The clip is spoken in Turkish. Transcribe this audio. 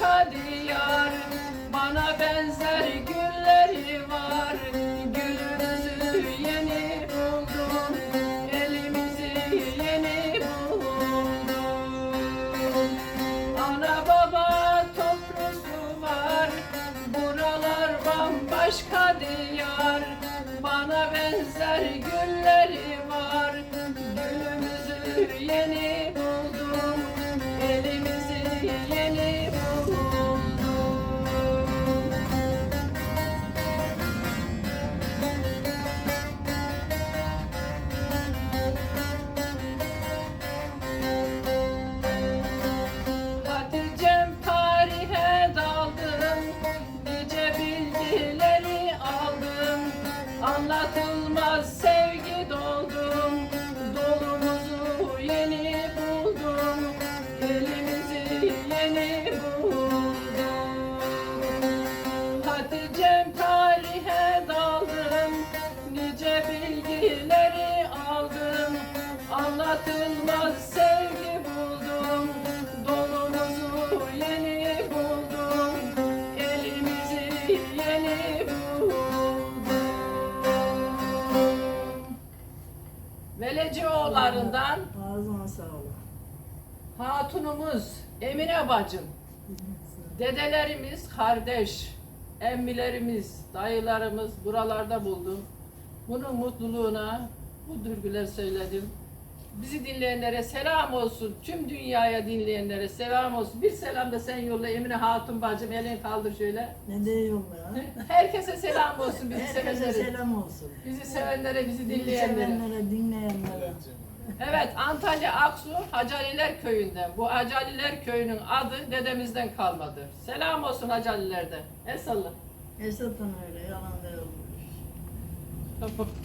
bambaşka diyar Bana benzer gülleri var. Gülümüzü yeni buldum Elimizi yeni buldum. Ana baba toprağısı var Buralar bambaşka diyar. Bana benzer gülleri var Gülümüzü yeni buldum Elimizi Anlatılmaz. Sevgi doldum Dolumuzu yeni buldum. Elimizi yeni buldum. Hatice'm tarihe daldım Nice bilgileri aldım. Anlatılmaz sevgi Velecioğullarından Ağzına sağlık. hatunumuz Emine bacım Dedelerimiz kardeş, emmilerimiz, dayılarımız buralarda buldum. Bunun mutluluğuna bu dürgüler söyledim. Bizi dinleyenlere selam olsun. Tüm dünyaya dinleyenlere selam olsun. Bir selam da sen yolla Emine Hatun bacım elini kaldır şöyle. Ne diyorum ya? Herkese selam olsun bizi Herkese sevenlere. selam olsun. Bizi sevenlere, bizi dinleyenlere. sevenlere, dinleyenlere. Evet Antalya Aksu Hacaliler Köyü'nde. Bu Hacaliler Köyü'nün adı dedemizden kalmadır. Selam olsun Hacaliler'de. El salla. Esat'ın öyle yalan değil. Tamam.